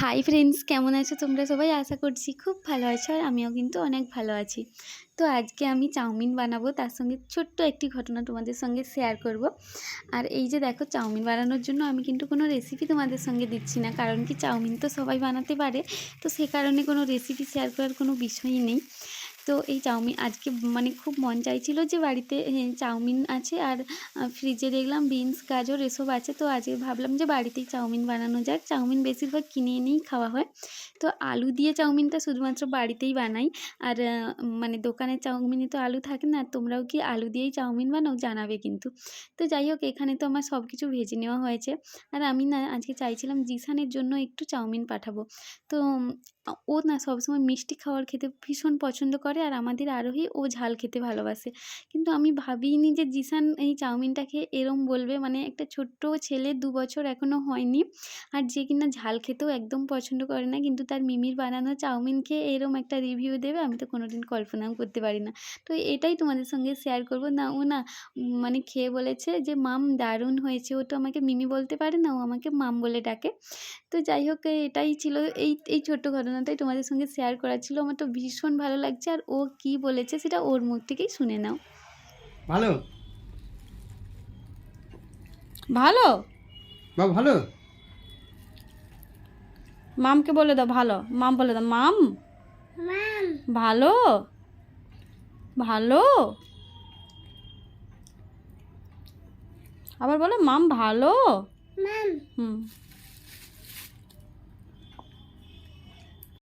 Hi friends কেমন আছো তোমরা সবাই? আশা করছি খুব ভালো আছো আর আমিও কিন্তু অনেক ভালো আছি। তো আজকে আমি চাউমিন বানাবো, তার সঙ্গে ছোট্ট একটি ঘটনা তোমাদের সঙ্গে শেয়ার করব। আর এই যে দেখো, চাউমিন বানানোর জন্য আমি কিন্তু কোনো রেসিপি তোমাদের সঙ্গে দিচ্ছি না, কারণ কি চাউমিন তো সবাই বানাতে পারে, তো সে কারণে কোনো রেসিপি শেয়ার করার কোনো বিষয়ই নেই। তো এই চাউমিন আজকে মানে খুব মন চাইছিল যে বাড়িতে চাউমিন আছে আর ফ্রিজে দেখলাম বিনস, গাজর এসব আছে। তো আজকে ভাবলাম যে বাড়িতেই চাউমিন বানানো যাক। চাউমিন বেশিরভাগ কিনে এনেই খাওয়া হয়। তো আলু দিয়ে চাউমিনটা শুধুমাত্র বাড়িতেই বানাই। আর মানে দোকানের চাউমিনে তো আলু থাকে না, তোমরাও কি আলু দিয়েই চাউমিন বানাও? জানাবে কিন্তু। তো যাই হোক, এখানে তো আমার সব কিছু ভেজে নেওয়া হয়েছে। আর আমি না, আজকে চাইছিলাম জিসানের জন্য একটু চাউমিন পাঠাবো। তো ও না, সবসময় মিষ্টি খাবার খেতে ভীষণ পছন্দ করে আর আমাদের আরোহী ও ঝাল খেতে ভালোবাসে। কিন্তু আমি ভাবিনি যে জিসান এই চাউমিনটা খেয়ে এরম বলবে। মানে একটা ছোট্ট ছেলে দু বছর এখনও হয়নি আর যে কিনা ঝাল খেতেও একদম পছন্দ করে না। কিন্তু তার মিমির বানানো চাউমিন খেয়ে এরম একটা রিভিউ দেবে, আমি তো কোনোদিন কল্পনাও করতে পারি না। তো এটাই তোমাদের সঙ্গে শেয়ার করব। না, ও না মানে খেয়ে বলেছে যে, মাম, দারুণ হয়েছে। ও তো আমাকে মিমি বলতে পারে না, ও আমাকে মাম বলে ডাকে। তো যাই হোক, এটাই ছিল এই এই ছোট্ট ঘটনাটাই তোমাদের সঙ্গে শেয়ার করা ছিল। আমার তো ভীষণ ভালো লাগছে আর ও কি বলেছে সেটা ওর মুখ থেকেই শুনে নাও। ভালো? ভালো? বাবা ভালো? মামকে বলে দাও ভালো। মাম বলে দাও। মাম? ভালো? ভালো? আবার বলো মাম ভালো? হুম।